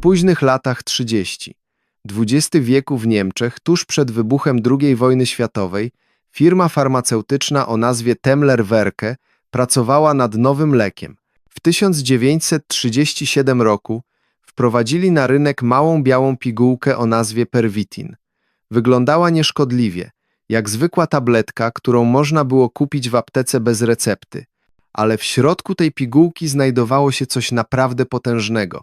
późnych latach 30. XX wieku w Niemczech, tuż przed wybuchem II wojny światowej, firma farmaceutyczna o nazwie Temmler Werke pracowała nad nowym lekiem. W 1937 roku wprowadzili na rynek małą białą pigułkę o nazwie Pervitin. Wyglądała nieszkodliwie, jak zwykła tabletka, którą można było kupić w aptece bez recepty. Ale w środku tej pigułki znajdowało się coś naprawdę potężnego.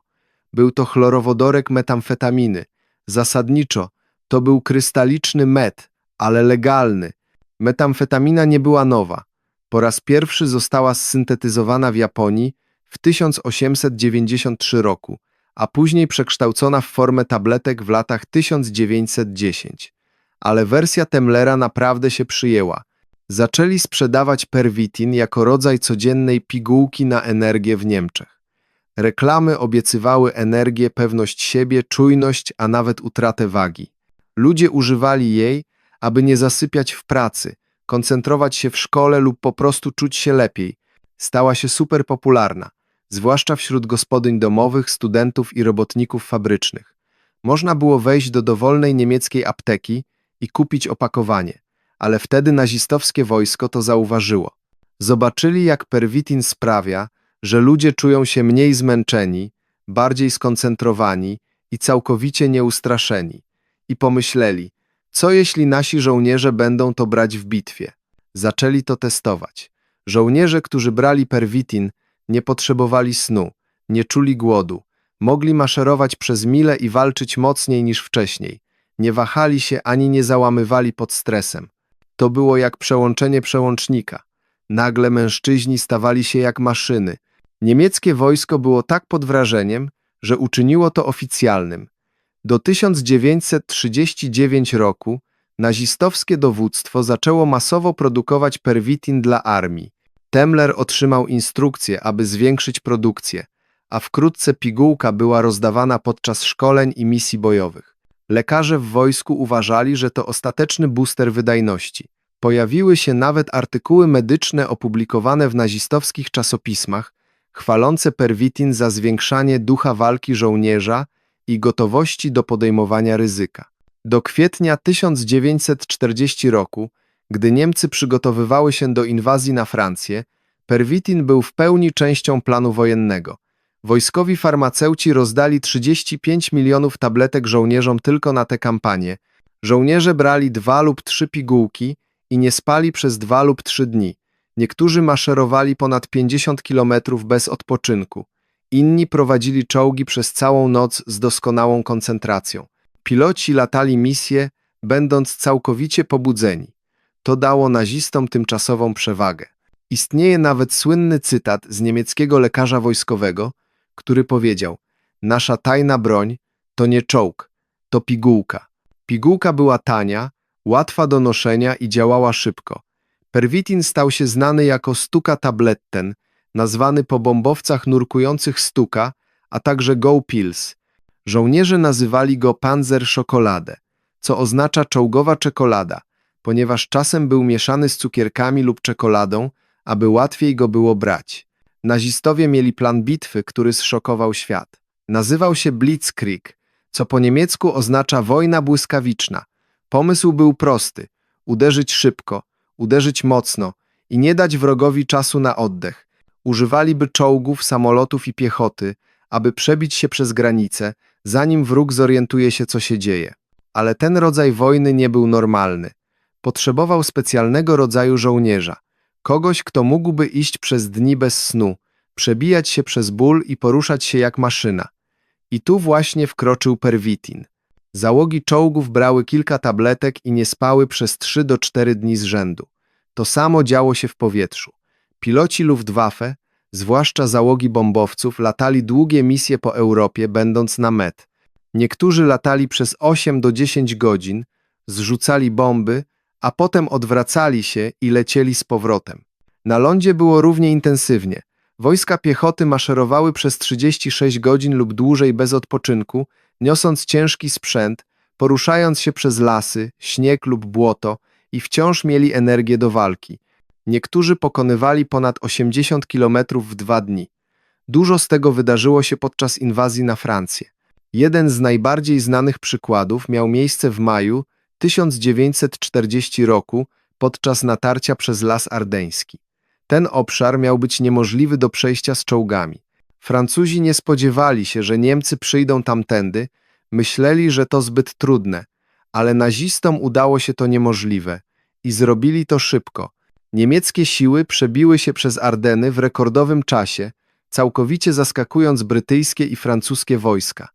Był to chlorowodorek metamfetaminy. Zasadniczo to był krystaliczny met, ale legalny. Metamfetamina nie była nowa. Po raz pierwszy została zsyntetyzowana w Japonii w 1893 roku, a później przekształcona w formę tabletek w latach 1910. Ale wersja Temlera naprawdę się przyjęła. Zaczęli sprzedawać perwitin jako rodzaj codziennej pigułki na energię w Niemczech. Reklamy obiecywały energię, pewność siebie, czujność, a nawet utratę wagi. Ludzie używali jej, aby nie zasypiać w pracy, koncentrować się w szkole lub po prostu czuć się lepiej. Stała się super popularna, zwłaszcza wśród gospodyń domowych, studentów i robotników fabrycznych. Można było wejść do dowolnej niemieckiej apteki i kupić opakowanie, ale wtedy nazistowskie wojsko to zauważyło. Zobaczyli, jak perwitin sprawia, że ludzie czują się mniej zmęczeni, bardziej skoncentrowani i całkowicie nieustraszeni. I pomyśleli, co jeśli nasi żołnierze będą to brać w bitwie? Zaczęli to testować. Żołnierze, którzy brali perwitin, nie potrzebowali snu, nie czuli głodu, mogli maszerować przez mile i walczyć mocniej niż wcześniej. Nie wahali się ani nie załamywali pod stresem. To było jak przełączenie przełącznika. Nagle mężczyźni stawali się jak maszyny. Niemieckie wojsko było tak pod wrażeniem, że uczyniło to oficjalnym. Do 1939 roku nazistowskie dowództwo zaczęło masowo produkować perwitin dla armii. Temmler otrzymał instrukcję, aby zwiększyć produkcję, a wkrótce pigułka była rozdawana podczas szkoleń i misji bojowych. Lekarze w wojsku uważali, że to ostateczny booster wydajności. Pojawiły się nawet artykuły medyczne opublikowane w nazistowskich czasopismach, chwalące perwitin za zwiększanie ducha walki żołnierza i gotowości do podejmowania ryzyka. Do kwietnia 1940 roku, gdy Niemcy przygotowywały się do inwazji na Francję, perwitin był w pełni częścią planu wojennego. Wojskowi farmaceuci rozdali 35 milionów tabletek żołnierzom tylko na tę kampanię. Żołnierze brali dwa lub trzy pigułki i nie spali przez dwa lub trzy dni. Niektórzy maszerowali ponad 50 kilometrów bez odpoczynku. Inni prowadzili czołgi przez całą noc z doskonałą koncentracją. Piloci latali misje, będąc całkowicie pobudzeni. To dało nazistom tymczasową przewagę. Istnieje nawet słynny cytat z niemieckiego lekarza wojskowego, który powiedział: Nasza tajna broń to nie czołg, to pigułka. Pigułka była tania, łatwa do noszenia i działała szybko. Perwitin stał się znany jako Stuka Tabletten, nazwany po bombowcach nurkujących Stuka, a także Go Pills. Żołnierze nazywali go Panzer Schokoladę, co oznacza czołgowa czekolada, ponieważ czasem był mieszany z cukierkami lub czekoladą, aby łatwiej go było brać. Nazistowie mieli plan bitwy, który zszokował świat. Nazywał się Blitzkrieg, co po niemiecku oznacza wojna błyskawiczna. Pomysł był prosty: uderzyć szybko, uderzyć mocno i nie dać wrogowi czasu na oddech. Używaliby czołgów, samolotów i piechoty, aby przebić się przez granicę, zanim wróg zorientuje się, co się dzieje. Ale ten rodzaj wojny nie był normalny. Potrzebował specjalnego rodzaju żołnierza, kogoś, kto mógłby iść przez dni bez snu, przebijać się przez ból i poruszać się jak maszyna. I tu właśnie wkroczył Perwitin. Załogi czołgów brały kilka tabletek i nie spały przez 3 do 4 dni z rzędu. To samo działo się w powietrzu. Piloci Luftwaffe, zwłaszcza załogi bombowców, latali długie misje po Europie, będąc na met. Niektórzy latali przez 8 do 10 godzin, zrzucali bomby, a potem odwracali się i lecieli z powrotem. Na lądzie było równie intensywnie. Wojska piechoty maszerowały przez 36 godzin lub dłużej bez odpoczynku, niosąc ciężki sprzęt, poruszając się przez lasy, śnieg lub błoto i wciąż mieli energię do walki. Niektórzy pokonywali ponad 80 kilometrów w dwa dni. Dużo z tego wydarzyło się podczas inwazji na Francję. Jeden z najbardziej znanych przykładów miał miejsce w maju 1940 roku podczas natarcia przez Las Ardeński. Ten obszar miał być niemożliwy do przejścia z czołgami. Francuzi nie spodziewali się, że Niemcy przyjdą tamtędy, myśleli, że to zbyt trudne, ale nazistom udało się to niemożliwe i zrobili to szybko. Niemieckie siły przebiły się przez Ardeny w rekordowym czasie, całkowicie zaskakując brytyjskie i francuskie wojska.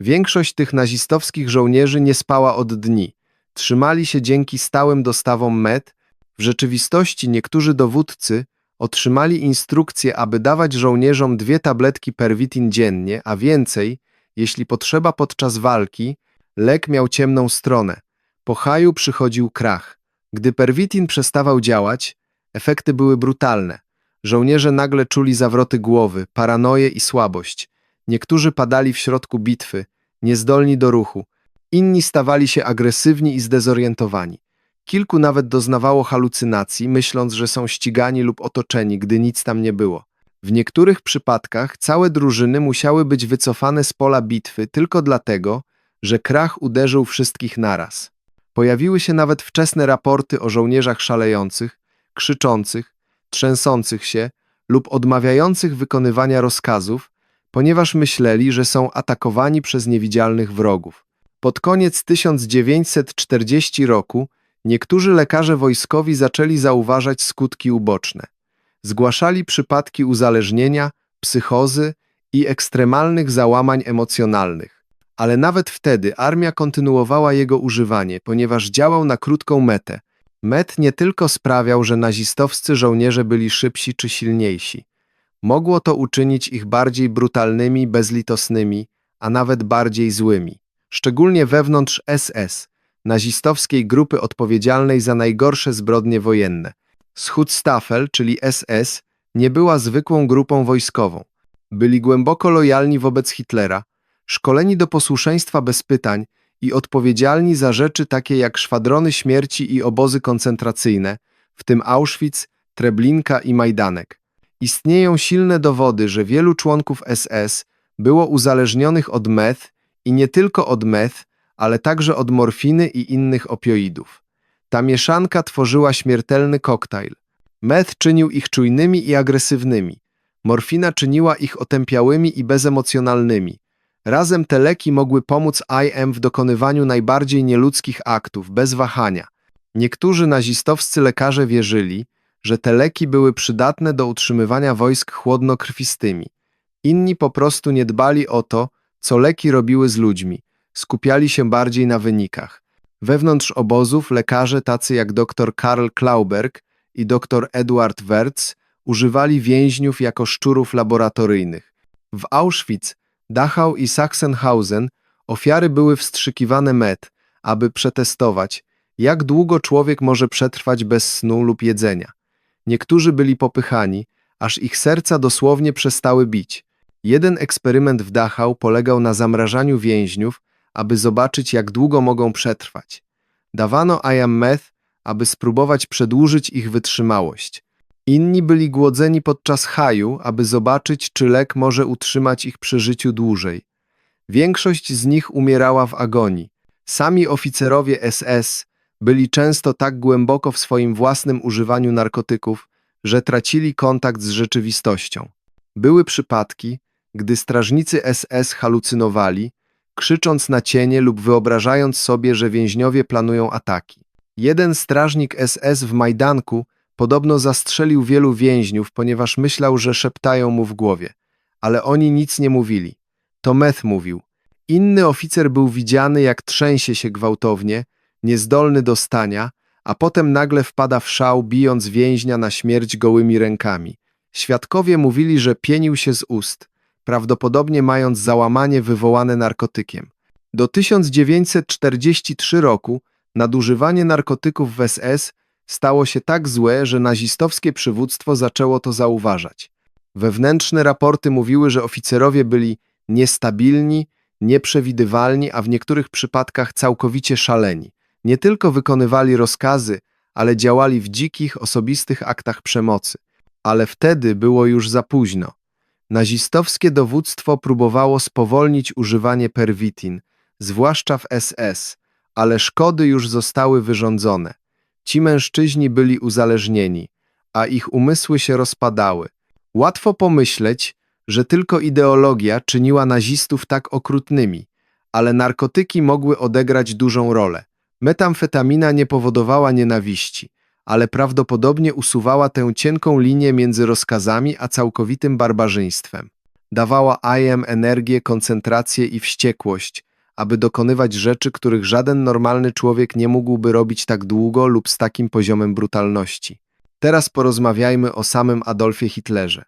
Większość tych nazistowskich żołnierzy nie spała od dni. Trzymali się dzięki stałym dostawom med. W rzeczywistości niektórzy dowódcy otrzymali instrukcję, aby dawać żołnierzom dwie tabletki perwitin dziennie, a więcej, jeśli potrzeba podczas walki, lek miał ciemną stronę. Po haju przychodził krach. Gdy perwitin przestawał działać, efekty były brutalne. Żołnierze nagle czuli zawroty głowy, paranoję i słabość. Niektórzy padali w środku bitwy, niezdolni do ruchu. Inni stawali się agresywni i zdezorientowani. Kilku nawet doznawało halucynacji, myśląc, że są ścigani lub otoczeni, gdy nic tam nie było. W niektórych przypadkach całe drużyny musiały być wycofane z pola bitwy tylko dlatego, że krach uderzył wszystkich naraz. Pojawiły się nawet wczesne raporty o żołnierzach szalejących, krzyczących, trzęsących się lub odmawiających wykonywania rozkazów, ponieważ myśleli, że są atakowani przez niewidzialnych wrogów. Pod koniec 1940 roku niektórzy lekarze wojskowi zaczęli zauważać skutki uboczne. Zgłaszali przypadki uzależnienia, psychozy i ekstremalnych załamań emocjonalnych. Ale nawet wtedy armia kontynuowała jego używanie, ponieważ działał na krótką metę. Met nie tylko sprawiał, że nazistowscy żołnierze byli szybsi czy silniejsi. Mogło to uczynić ich bardziej brutalnymi, bezlitosnymi, a nawet bardziej złymi. Szczególnie wewnątrz SS, nazistowskiej grupy odpowiedzialnej za najgorsze zbrodnie wojenne. Schutzstaffel, czyli SS, nie była zwykłą grupą wojskową. Byli głęboko lojalni wobec Hitlera, szkoleni do posłuszeństwa bez pytań i odpowiedzialni za rzeczy takie jak szwadrony śmierci i obozy koncentracyjne, w tym Auschwitz, Treblinka i Majdanek. Istnieją silne dowody, że wielu członków SS było uzależnionych od meth i nie tylko od meth, ale także od morfiny i innych opioidów. Ta mieszanka tworzyła śmiertelny koktajl. Meth czynił ich czujnymi i agresywnymi. Morfina czyniła ich otępiałymi i bezemocjonalnymi. Razem te leki mogły pomóc IM w dokonywaniu najbardziej nieludzkich aktów, bez wahania. Niektórzy nazistowscy lekarze wierzyli, że te leki były przydatne do utrzymywania wojsk chłodnokrwistymi. Inni po prostu nie dbali o to, co leki robiły z ludźmi, skupiali się bardziej na wynikach. Wewnątrz obozów lekarze tacy jak dr Karl Klauberg i dr Edward Wertz używali więźniów jako szczurów laboratoryjnych. W Auschwitz, Dachau i Sachsenhausen ofiary były wstrzykiwane med, aby przetestować, jak długo człowiek może przetrwać bez snu lub jedzenia. Niektórzy byli popychani, aż ich serca dosłownie przestały bić. Jeden eksperyment w Dachau polegał na zamrażaniu więźniów, aby zobaczyć, jak długo mogą przetrwać. Dawano IAM meth, aby spróbować przedłużyć ich wytrzymałość. Inni byli głodzeni podczas haju, aby zobaczyć, czy lek może utrzymać ich przy życiu dłużej. Większość z nich umierała w agonii. Sami oficerowie SS byli często tak głęboko w swoim własnym używaniu narkotyków, że tracili kontakt z rzeczywistością. Były przypadki, gdy strażnicy SS halucynowali, krzycząc na cienie lub wyobrażając sobie, że więźniowie planują ataki. Jeden strażnik SS w Majdanku podobno zastrzelił wielu więźniów, ponieważ myślał, że szeptają mu w głowie. Ale oni nic nie mówili. To Meth mówił. Inny oficer był widziany, jak trzęsie się gwałtownie, niezdolny do stania, a potem nagle wpada w szał, bijąc więźnia na śmierć gołymi rękami. Świadkowie mówili, że pienił się z ust, prawdopodobnie mając załamanie wywołane narkotykiem. Do 1943 roku nadużywanie narkotyków w SS stało się tak złe, że nazistowskie przywództwo zaczęło to zauważać. Wewnętrzne raporty mówiły, że oficerowie byli niestabilni, nieprzewidywalni, a w niektórych przypadkach całkowicie szaleni. Nie tylko wykonywali rozkazy, ale działali w dzikich, osobistych aktach przemocy. Ale wtedy było już za późno. Nazistowskie dowództwo próbowało spowolnić używanie perwitin, zwłaszcza w SS, ale szkody już zostały wyrządzone. Ci mężczyźni byli uzależnieni, a ich umysły się rozpadały. Łatwo pomyśleć, że tylko ideologia czyniła nazistów tak okrutnymi, ale narkotyki mogły odegrać dużą rolę. Metamfetamina nie powodowała nienawiści, ale prawdopodobnie usuwała tę cienką linię między rozkazami a całkowitym barbarzyństwem. Dawała IM energię, koncentrację i wściekłość, aby dokonywać rzeczy, których żaden normalny człowiek nie mógłby robić tak długo lub z takim poziomem brutalności. Teraz porozmawiajmy o samym Adolfie Hitlerze.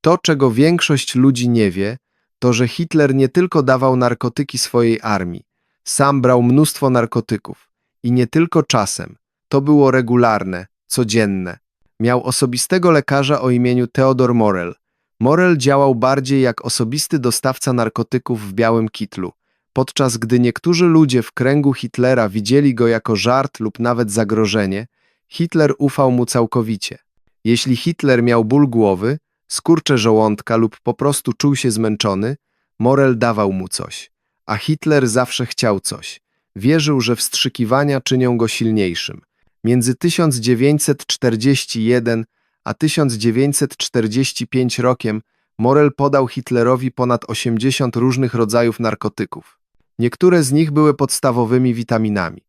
To, czego większość ludzi nie wie, to że Hitler nie tylko dawał narkotyki swojej armii, sam brał mnóstwo narkotyków. I nie tylko czasem. To było regularne, codzienne. Miał osobistego lekarza o imieniu Theodor Morel. Morel działał bardziej jak osobisty dostawca narkotyków w białym kitlu, podczas gdy niektórzy ludzie w kręgu Hitlera widzieli go jako żart lub nawet zagrożenie, Hitler ufał mu całkowicie. Jeśli Hitler miał ból głowy, skurcze żołądka lub po prostu czuł się zmęczony, Morel dawał mu coś. A Hitler zawsze chciał coś. Wierzył, że wstrzykiwania czynią go silniejszym. Między 1941 a 1945 rokiem Morel podał Hitlerowi ponad 80 różnych rodzajów narkotyków. Niektóre z nich były podstawowymi witaminami,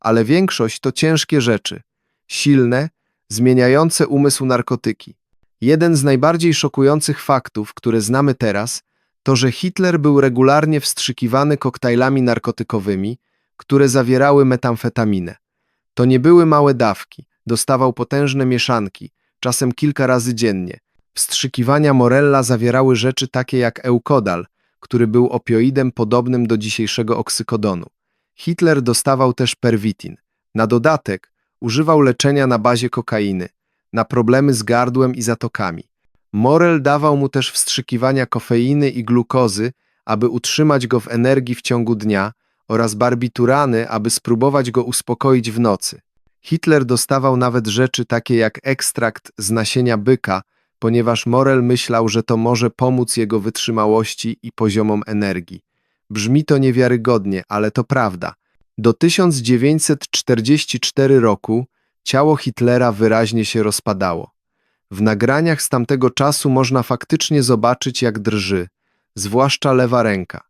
ale większość to ciężkie rzeczy, silne, zmieniające umysł narkotyki. Jeden z najbardziej szokujących faktów, które znamy teraz, to że Hitler był regularnie wstrzykiwany koktajlami narkotykowymi, które zawierały metamfetaminę. To nie były małe dawki, dostawał potężne mieszanki, czasem kilka razy dziennie. Wstrzykiwania Morella zawierały rzeczy takie jak eukodal, który był opioidem podobnym do dzisiejszego oksykodonu. Hitler dostawał też perwitin. Na dodatek używał leczenia na bazie kokainy, na problemy z gardłem i zatokami. Morel dawał mu też wstrzykiwania kofeiny i glukozy, aby utrzymać go w energii w ciągu dnia oraz barbiturany, aby spróbować go uspokoić w nocy. Hitler dostawał nawet rzeczy takie jak ekstrakt z nasienia byka, ponieważ Morel myślał, że to może pomóc jego wytrzymałości i poziomom energii. Brzmi to niewiarygodnie, ale to prawda. Do 1944 roku ciało Hitlera wyraźnie się rozpadało. W nagraniach z tamtego czasu można faktycznie zobaczyć, jak drży, zwłaszcza lewa ręka.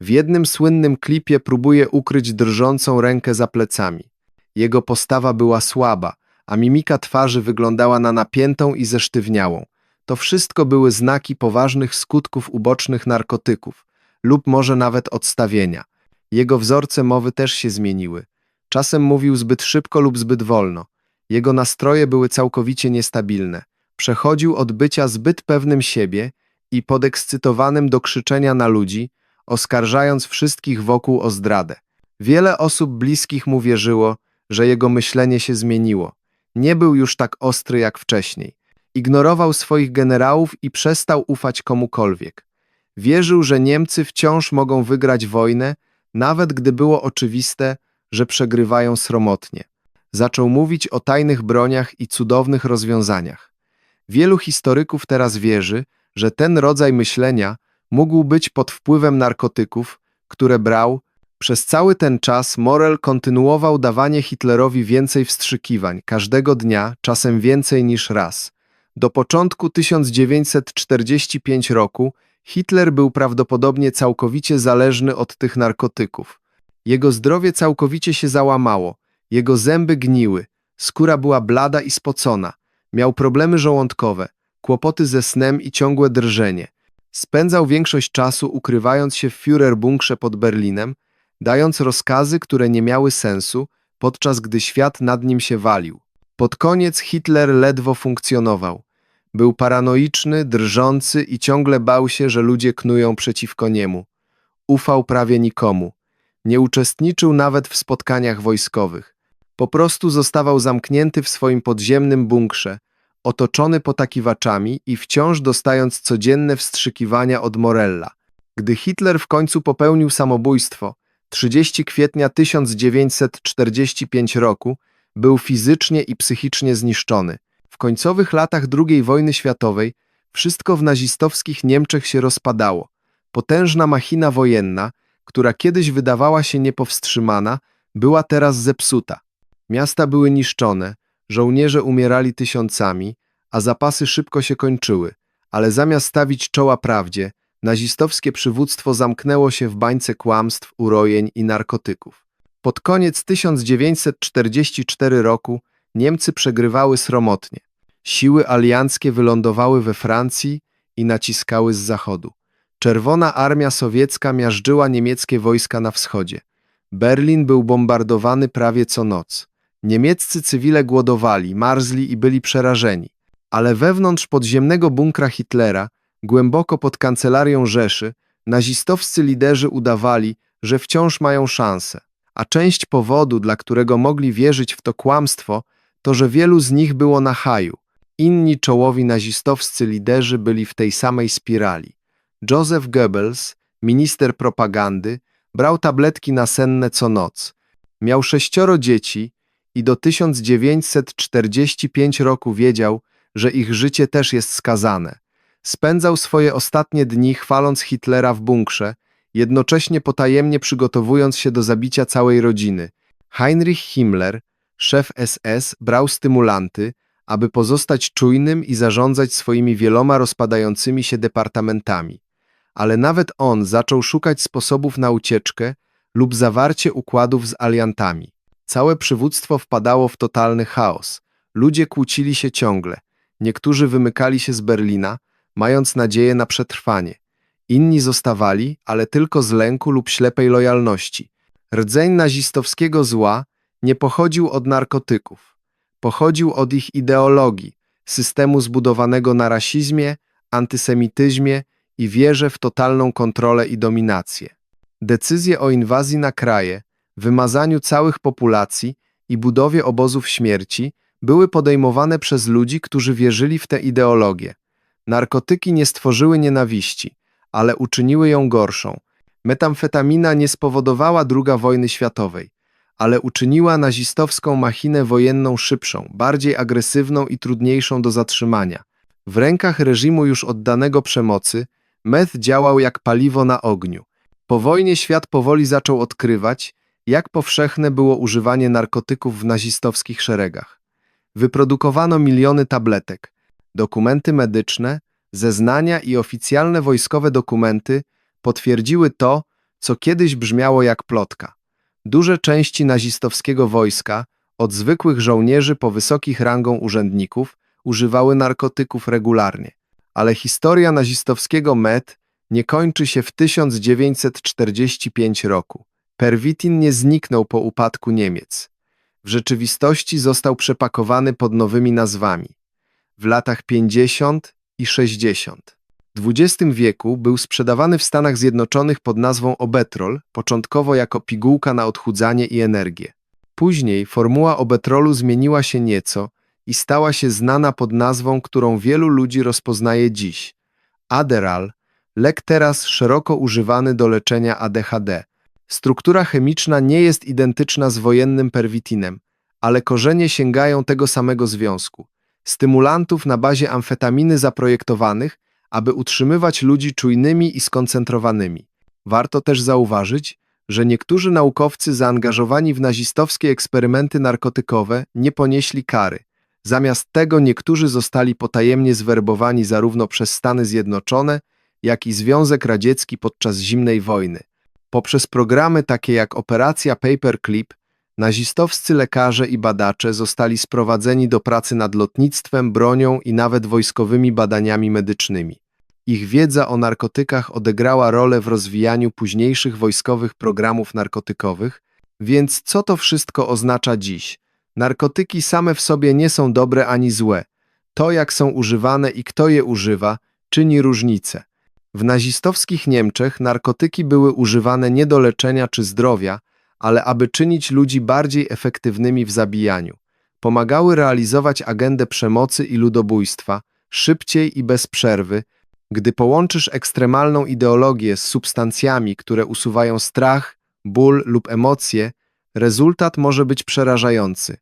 W jednym słynnym klipie próbuje ukryć drżącą rękę za plecami. Jego postawa była słaba, a mimika twarzy wyglądała na napiętą i zesztywniałą. To wszystko były znaki poważnych skutków ubocznych narkotyków lub może nawet odstawienia. Jego wzorce mowy też się zmieniły. Czasem mówił zbyt szybko lub zbyt wolno. Jego nastroje były całkowicie niestabilne. Przechodził od bycia zbyt pewnym siebie i podekscytowanym do krzyczenia na ludzi, oskarżając wszystkich wokół o zdradę. Wiele osób bliskich mu wierzyło, że jego myślenie się zmieniło. Nie był już tak ostry jak wcześniej. Ignorował swoich generałów i przestał ufać komukolwiek. Wierzył, że Niemcy wciąż mogą wygrać wojnę, nawet gdy było oczywiste, że przegrywają sromotnie. Zaczął mówić o tajnych broniach i cudownych rozwiązaniach. Wielu historyków teraz wierzy, że ten rodzaj myślenia mógł być pod wpływem narkotyków, które brał. Przez cały ten czas Morel kontynuował dawanie Hitlerowi więcej wstrzykiwań, każdego dnia, czasem więcej niż raz. Do początku 1945 roku Hitler był prawdopodobnie całkowicie zależny od tych narkotyków. Jego zdrowie całkowicie się załamało, jego zęby gniły, skóra była blada i spocona, miał problemy żołądkowe, kłopoty ze snem i ciągłe drżenie. Spędzał większość czasu ukrywając się w Führerbunkrze pod Berlinem, dając rozkazy, które nie miały sensu, podczas gdy świat nad nim się walił. Pod koniec Hitler ledwo funkcjonował. Był paranoiczny, drżący i ciągle bał się, że ludzie knują przeciwko niemu. Ufał prawie nikomu. Nie uczestniczył nawet w spotkaniach wojskowych. Po prostu zostawał zamknięty w swoim podziemnym bunkrze, otoczony potakiwaczami i wciąż dostając codzienne wstrzykiwania od Morella. Gdy Hitler w końcu popełnił samobójstwo, 30 kwietnia 1945 roku, był fizycznie i psychicznie zniszczony. W końcowych latach II wojny światowej Wszystko w nazistowskich Niemczech się rozpadało. Potężna machina wojenna, która kiedyś wydawała się niepowstrzymana, była teraz zepsuta. Miasta były niszczone, żołnierze umierali tysiącami, a zapasy szybko się kończyły. Ale zamiast stawić czoła prawdzie, nazistowskie przywództwo zamknęło się w bańce kłamstw, urojeń i narkotyków. Pod koniec 1944 roku Niemcy przegrywały sromotnie. Siły alianckie wylądowały we Francji i naciskały z zachodu. Czerwona Armia Sowiecka miażdżyła niemieckie wojska na wschodzie. Berlin był bombardowany prawie co noc. Niemieccy cywile głodowali, marzli i byli przerażeni. Ale wewnątrz podziemnego bunkra Hitlera, głęboko pod kancelarią Rzeszy, nazistowscy liderzy udawali, że wciąż mają szansę. A część powodu, dla którego mogli wierzyć w to kłamstwo, to że wielu z nich było na haju. Inni czołowi nazistowscy liderzy byli w tej samej spirali. Joseph Goebbels, minister propagandy, brał tabletki nasenne co noc. Miał sześcioro dzieci i do 1945 roku wiedział, że ich życie też jest skazane. Spędzał swoje ostatnie dni chwaląc Hitlera w bunkrze, jednocześnie potajemnie przygotowując się do zabicia całej rodziny. Heinrich Himmler, szef SS, brał stymulanty, aby pozostać czujnym i zarządzać swoimi wieloma rozpadającymi się departamentami. Ale nawet on zaczął szukać sposobów na ucieczkę lub zawarcie układów z aliantami. Całe przywództwo wpadało w totalny chaos. Ludzie kłócili się ciągle. Niektórzy wymykali się z Berlina, mając nadzieję na przetrwanie. Inni zostawali, ale tylko z lęku lub ślepej lojalności. Rdzeń nazistowskiego zła nie pochodził od narkotyków. Pochodził od ich ideologii, systemu zbudowanego na rasizmie, antysemityzmie i wierze w totalną kontrolę i dominację. Decyzje o inwazji na kraje, wymazaniu całych populacji i budowie obozów śmierci były podejmowane przez ludzi, którzy wierzyli w tę ideologię. Narkotyki nie stworzyły nienawiści, ale uczyniły ją gorszą. Metamfetamina nie spowodowała II wojny światowej, ale uczyniła nazistowską machinę wojenną szybszą, bardziej agresywną i trudniejszą do zatrzymania. W rękach reżimu już oddanego przemocy, meth działał jak paliwo na ogniu. Po wojnie świat powoli zaczął odkrywać, jak powszechne było używanie narkotyków w nazistowskich szeregach. Wyprodukowano miliony tabletek, dokumenty medyczne, zeznania i oficjalne wojskowe dokumenty potwierdziły to, co kiedyś brzmiało jak plotka. Duże części nazistowskiego wojska, od zwykłych żołnierzy po wysokich rangą urzędników, używały narkotyków regularnie. Ale historia nazistowskiego MET nie kończy się w 1945 roku. Perwitin nie zniknął po upadku Niemiec. W rzeczywistości został przepakowany pod nowymi nazwami. W latach 50 i 60. W XX wieku był sprzedawany w Stanach Zjednoczonych pod nazwą Obetrol, początkowo jako pigułka na odchudzanie i energię. Później formuła Obetrolu zmieniła się nieco i stała się znana pod nazwą, którą wielu ludzi rozpoznaje dziś. Adderall, lek teraz szeroko używany do leczenia ADHD. Struktura chemiczna nie jest identyczna z wojennym perwitinem, ale korzenie sięgają tego samego związku. Stymulantów na bazie amfetaminy zaprojektowanych, aby utrzymywać ludzi czujnymi i skoncentrowanymi. Warto też zauważyć, że niektórzy naukowcy zaangażowani w nazistowskie eksperymenty narkotykowe nie ponieśli kary. Zamiast tego niektórzy zostali potajemnie zwerbowani zarówno przez Stany Zjednoczone, jak i Związek Radziecki podczas zimnej wojny. Poprzez programy takie jak Operacja Paperclip, nazistowscy lekarze i badacze zostali sprowadzeni do pracy nad lotnictwem, bronią i nawet wojskowymi badaniami medycznymi. Ich wiedza o narkotykach odegrała rolę w rozwijaniu późniejszych wojskowych programów narkotykowych, więc co to wszystko oznacza dziś? Narkotyki same w sobie nie są dobre ani złe. To, jak są używane i kto je używa, czyni różnicę. W nazistowskich Niemczech narkotyki były używane nie do leczenia czy zdrowia, ale aby czynić ludzi bardziej efektywnymi w zabijaniu. Pomagały realizować agendę przemocy i ludobójstwa szybciej i bez przerwy, gdy połączysz ekstremalną ideologię z substancjami, które usuwają strach, ból lub emocje, rezultat może być przerażający.